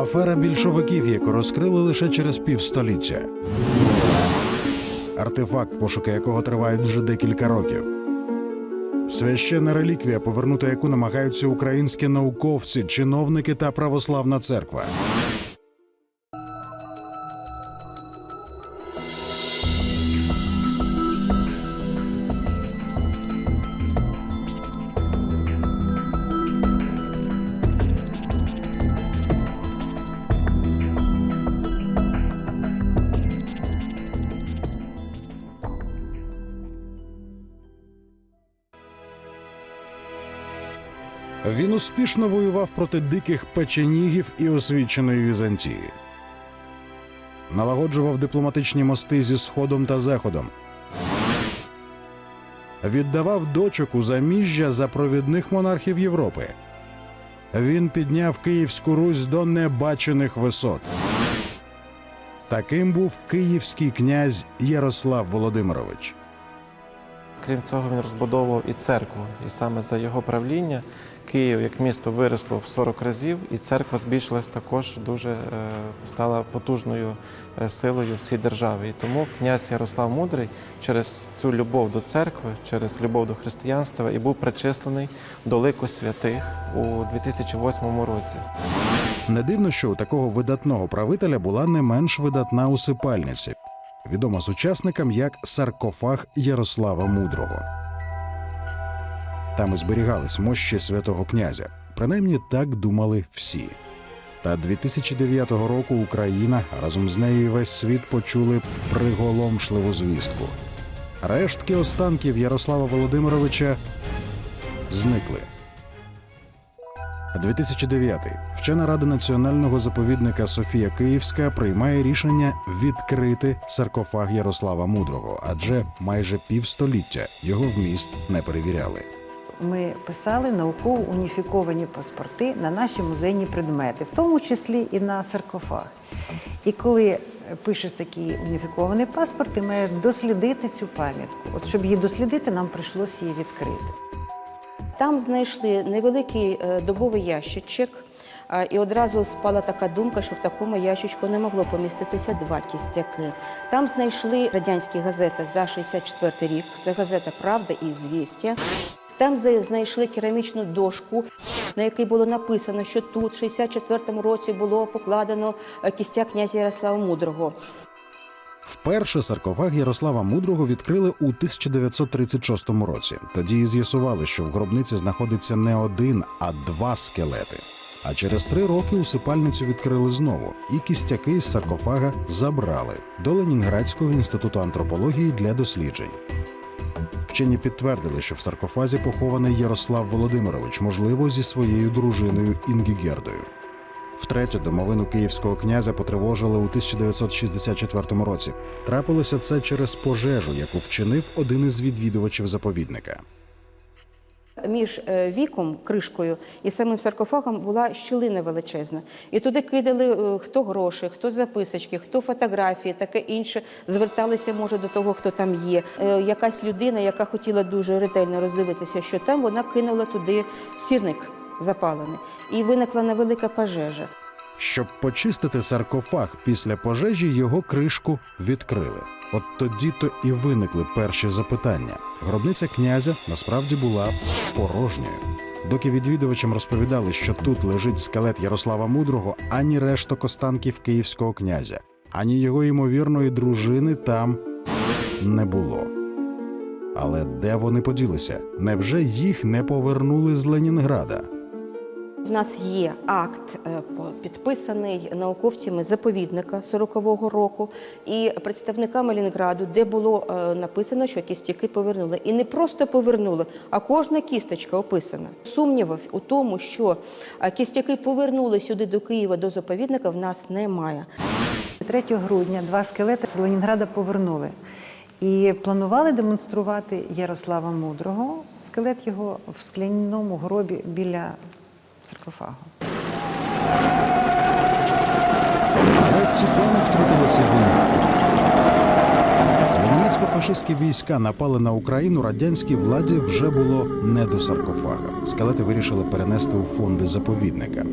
Афера більшовиків, яку розкрили лише через півстоліття. Артефакт, пошуки якого тривають вже декілька років. Священна реліквія, повернути яку намагаються українські науковці, чиновники та православна церква. Він успішно воював проти диких печенігів і освіченої Візантії. Налагоджував дипломатичні мости зі Сходом та Заходом. Віддавав дочок у заміжжя за провідних монархів Європи. Він підняв Київську Русь до небачених висот. Таким був київський князь Ярослав Володимирович. Крім цього, він розбудовував і церкву. І саме за його правління Київ як місто виросло в 40 разів, і церква збільшилась також дуже е, стала потужною е, силою в цій державі. І тому князь Ярослав Мудрий через цю любов до церкви, через любов до християнства і був причислений до лику святих у 2008 році. Не дивно, що у такого видатного правителя була не менш видатна усипальниця, відома сучасникам як саркофаг Ярослава Мудрого. Там і зберігались мощі святого князя. Принаймні так думали всі. Та 2009 року Україна, разом з нею весь світ почули приголомшливу звістку. Рештки останків Ярослава Володимировича зникли. 2009. Вчена рада національного заповідника Софія Київська приймає рішення відкрити саркофаг Ярослава Мудрого, адже майже півстоліття його вміст не перевіряли. Ми писали науково уніфіковані паспорти на наші музейні предмети, в тому числі і на саркофаг. І коли пишеш такий уніфікований паспорт, ти маєш дослідити цю пам'ятку. От щоб її дослідити, нам прийшлося її відкрити. Там знайшли невеликий е, добовий ящичок, і одразу спала така думка, що в такому ящичку не могло поміститися два кістяки. Там знайшли радянські газети за 64 рік. Це газета Правда і Звістя. Там знайшли керамічну дошку, на якій було написано, що тут, в 64-му році, було покладено е, кістяк князя Ярослава Мудрого. Вперше саркофаг Ярослава Мудрого відкрили у 1936 році. Тоді і з'ясували, що в гробниці знаходиться не один, а два скелети. А через три роки усипальницю відкрили знову, і кістяки з саркофага забрали до Ленінградського інституту антропології для досліджень. Вчені підтвердили, що в саркофазі похований Ярослав Володимирович, можливо, зі своєю дружиною Інгігердою. Втретє домовину київського князя потривожили у 1964 році. Трапилося це через пожежу, яку вчинив один із відвідувачів заповідника. Між е, віком, кришкою і самим саркофагом була щілина величезна. І туди кидали е, хто гроші, хто записочки, хто фотографії, таке інше. Зверталися, може, до того, хто там є. Е, Якась людина, яка хотіла дуже ретельно роздивитися, що там, вона кинула туди сірник запалений. І виникла невелика пожежа. Щоб почистити саркофаг після пожежі, його кришку відкрили. От тоді то і виникли перші запитання. Гробниця князя насправді була порожньою. Доки відвідувачам розповідали, що тут лежить скелет Ярослава Мудрого, ані решток останків київського князя, ані його ймовірної дружини там не було. Але де вони поділися? Невже їх не повернули з Ленінграда? В нас є акт, е, підписаний науковцями заповідника 40-го року і представниками Ленінграду, де було е, написано, що кістяки повернули. І не просто повернули, а кожна кісточка описана. Сумнівів у тому, що е, кістяки повернули сюди до Києва до заповідника, в нас немає. 3 грудня два скелети з Ленінграда повернули. І планували демонструвати Ярослава Мудрого, скелет його в скляному гробі біля саркофагу. Але в ці плани втрутилася війна. Коли німецько-фашистські війська напали на Україну, радянській владі вже було не до саркофага. Скелети вирішили перенести у фонди заповідника.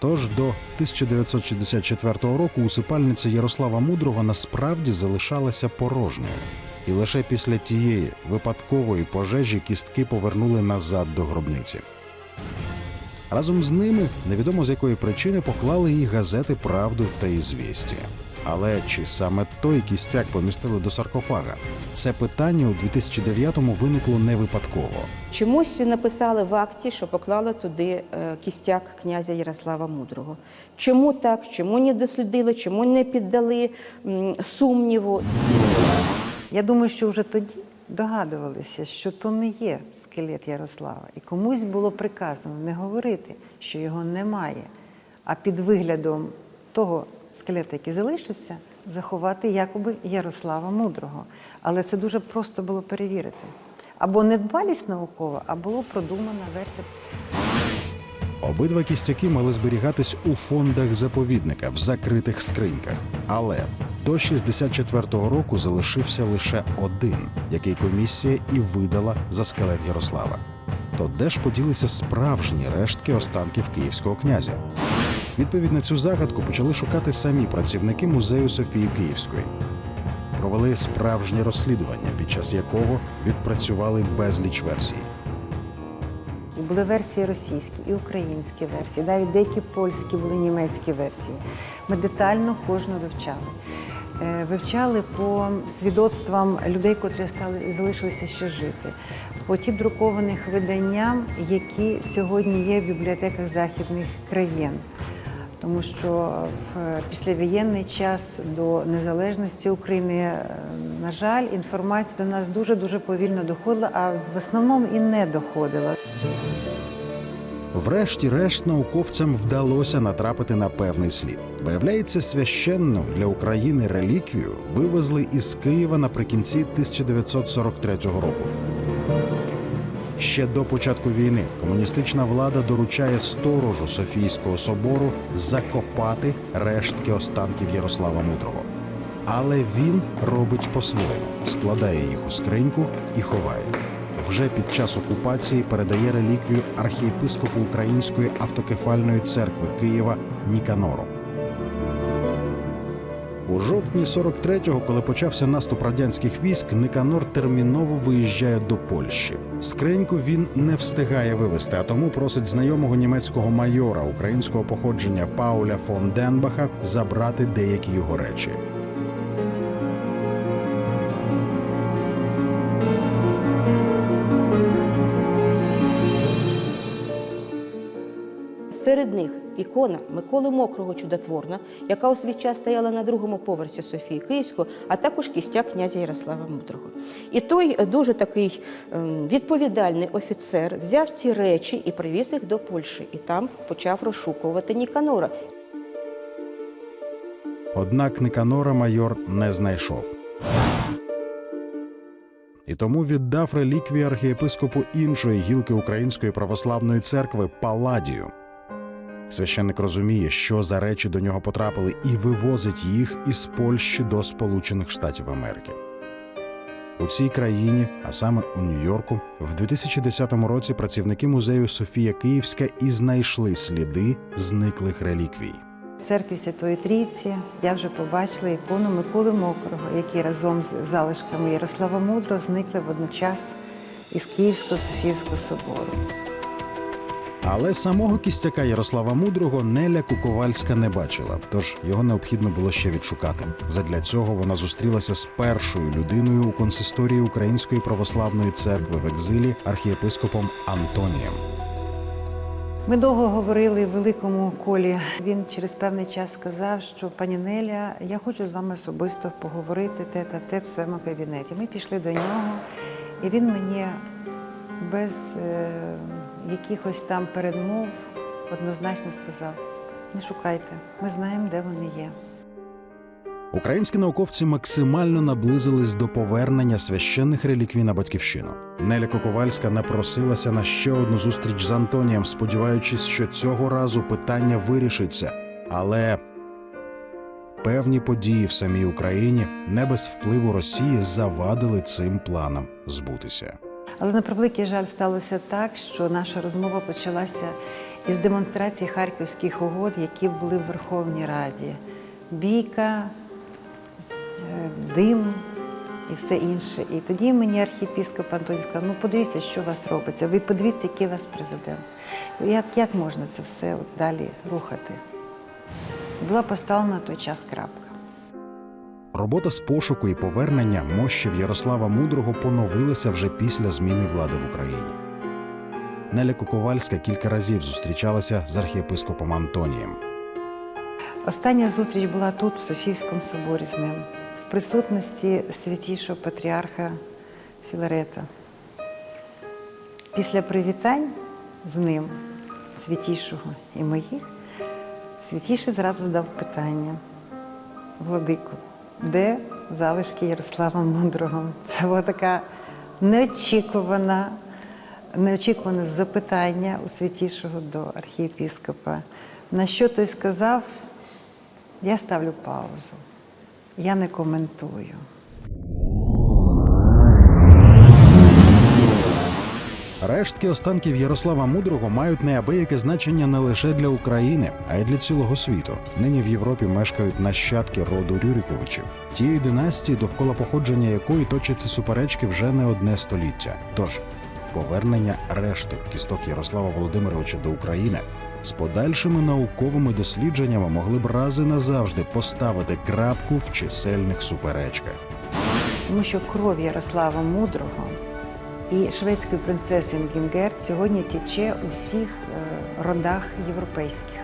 Тож до 1964 року усипальниця Ярослава Мудрого насправді залишалася порожньою. І лише після тієї випадкової пожежі кістки повернули назад до гробниці. Разом з ними невідомо з якої причини поклали і газети Правду та «Ізвєстія». Але чи саме той кістяк помістили до саркофага? Це питання у 2009-му виникло не випадково. Чомусь написали в акті, що поклали туди е, кістяк князя Ярослава Мудрого. Чому так? Чому не дослідили? Чому не піддали сумніву? Я думаю, що вже тоді догадувалися, що то не є скелет Ярослава. І комусь було приказано не говорити, що його немає, а під виглядом того скелета, який залишився, заховати якоби Ярослава Мудрого. Але це дуже просто було перевірити. Або недбалість наукова, а було продумана версія. Обидва кістяки мали зберігатись у фондах заповідника в закритих скриньках. Але до 64-го року залишився лише один, який комісія і видала за скелет Ярослава. То де ж поділися справжні рештки останків київського князя? Відповідь на цю загадку почали шукати самі працівники музею Софії Київської. Провели справжнє розслідування, під час якого відпрацювали безліч версій. Були версії російські і українські версії, навіть деякі польські були німецькі версії. Ми детально кожну вивчали. Е, Вивчали по свідоцтвам людей, котрі стали залишилися ще жити, по ті друкованих виданням, які сьогодні є в бібліотеках західних країн. Тому що в післявоєнний час до незалежності України, е, на жаль, інформація до нас дуже дуже повільно доходила, а в основному і не доходила. Врешті-решт науковцям вдалося натрапити на певний слід. Виявляється, священну для України реліквію вивезли із Києва наприкінці 1943 року. Ще до початку війни комуністична влада доручає сторожу Софійського собору закопати рештки останків Ярослава Мудрого. Але він робить по-своєму, складає їх у скриньку і ховає. Вже під час окупації передає реліквію архієпископу Української автокефальної церкви Києва Ніканору. У жовтні 43-го, коли почався наступ радянських військ, Никанор терміново виїжджає до Польщі. Скриньку він не встигає вивезти, а тому просить знайомого німецького майора українського походження Пауля фон Денбаха забрати деякі його речі. Ікона Миколи Мокрого чудотворна, яка у свій час стояла на другому поверсі Софії Київської, а також кістяк князя Ярослава Мудрого. І той дуже такий ем, відповідальний офіцер взяв ці речі і привіз їх до Польщі, і там почав розшукувати Ніканора. Однак Никанора майор не знайшов. І тому віддав реліквію архієпископу іншої гілки Української православної церкви Паладію. Священник розуміє, що за речі до нього потрапили, і вивозить їх із Польщі до Сполучених Штатів Америки. У цій країні, а саме у Нью-Йорку, в 2010 році працівники музею Софія Київська і знайшли сліди зниклих реліквій. Церкві Святої Трійці я вже побачила ікону Миколи Мокрого, які разом з залишками Ярослава Мудрого зникли водночас із Київського Софіївського собору. Але самого кістяка Ярослава Мудрого Неля Куковальська не бачила, тож його необхідно було ще відшукати. Задля цього вона зустрілася з першою людиною у консисторії Української православної церкви в екзилі архієпископом Антонієм. Ми довго говорили в великому колі. Він через певний час сказав, що пані Неля, я хочу з вами особисто поговорити тет а тет в своєму кабінеті. Ми пішли до нього, і він мені без е, якихось там передмов однозначно сказав: не шукайте, ми знаємо, де вони є. Українські науковці максимально наблизились до повернення священних реліквій на батьківщину. Неля Коковальська напросилася на ще одну зустріч з Антонієм, сподіваючись, що цього разу питання вирішиться. Але певні події в самій Україні не без впливу Росії завадили цим планам збутися. Але на превеликий жаль сталося так, що наша розмова почалася із демонстрації харківських угод, які були в Верховній Раді. Бійка, е, дим і все інше. І тоді мені архієпіскоп Антоній сказав, ну подивіться, що у вас робиться. Ви подивіться, який у вас президент. Як, як можна це все далі рухати? Була поставлена на той час крапка. Робота з пошуку і повернення мощів Ярослава Мудрого поновилася вже після зміни влади в Україні. Неля Куковальська кілька разів зустрічалася з архієпископом Антонієм. Остання зустріч була тут, в Софійському соборі з ним, в присутності святішого патріарха Філарета. Після привітань з ним, святішого і моїх, святіший зразу задав питання: Владику, де залишки Ярослава Мудрого? Це була така неочікувана, неочікуване запитання у святішого до архієпіскопа. На що той сказав, я ставлю паузу. Я не коментую. Рештки останків Ярослава Мудрого мають неабияке значення не лише для України, а й для цілого світу. Нині в Європі мешкають нащадки роду Рюриковичів, тієї династії, довкола походження якої точаться суперечки вже не одне століття. Тож повернення решток кісток Ярослава Володимировича до України з подальшими науковими дослідженнями могли б рази назавжди поставити крапку в чисельних суперечках. Тому що кров Ярослава Мудрого і шведської принцеси Інгінгер сьогодні тече у всіх е, родах європейських.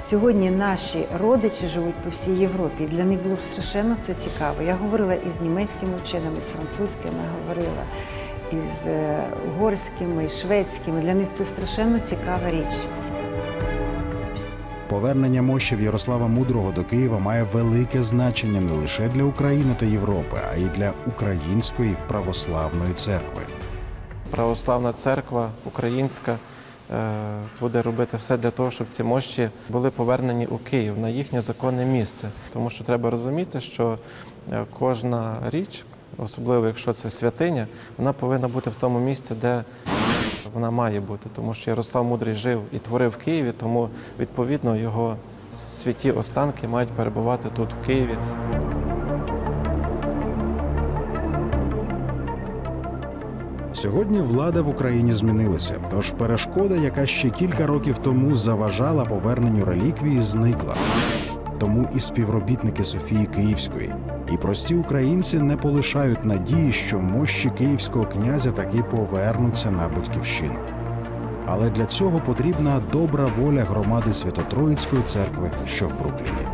Сьогодні наші родичі живуть по всій Європі. І для них було страшенно це цікаво. Я говорила із німецькими вченими, з французькими говорила, із е, угорськими, шведськими. Для них це страшенно цікава річ. Повернення мощів Ярослава Мудрого до Києва має велике значення не лише для України та Європи, а й для української православної церкви. Православна церква українська е, буде робити все для того, щоб ці мощі були повернені у Київ на їхнє законне місце. Тому що треба розуміти, що е, кожна річ, особливо якщо це святиня, вона повинна бути в тому місці, де вона має бути. Тому що Ярослав Мудрий жив і творив в Києві, тому відповідно його святі останки мають перебувати тут, в Києві. Сьогодні влада в Україні змінилася, тож перешкода, яка ще кілька років тому заважала поверненню реліквії, зникла. Тому і співробітники Софії Київської, і прості українці не полишають надії, що мощі київського князя таки повернуться на батьківщину. Але для цього потрібна добра воля громади Свято-Троїцької церкви, що в Брукліні.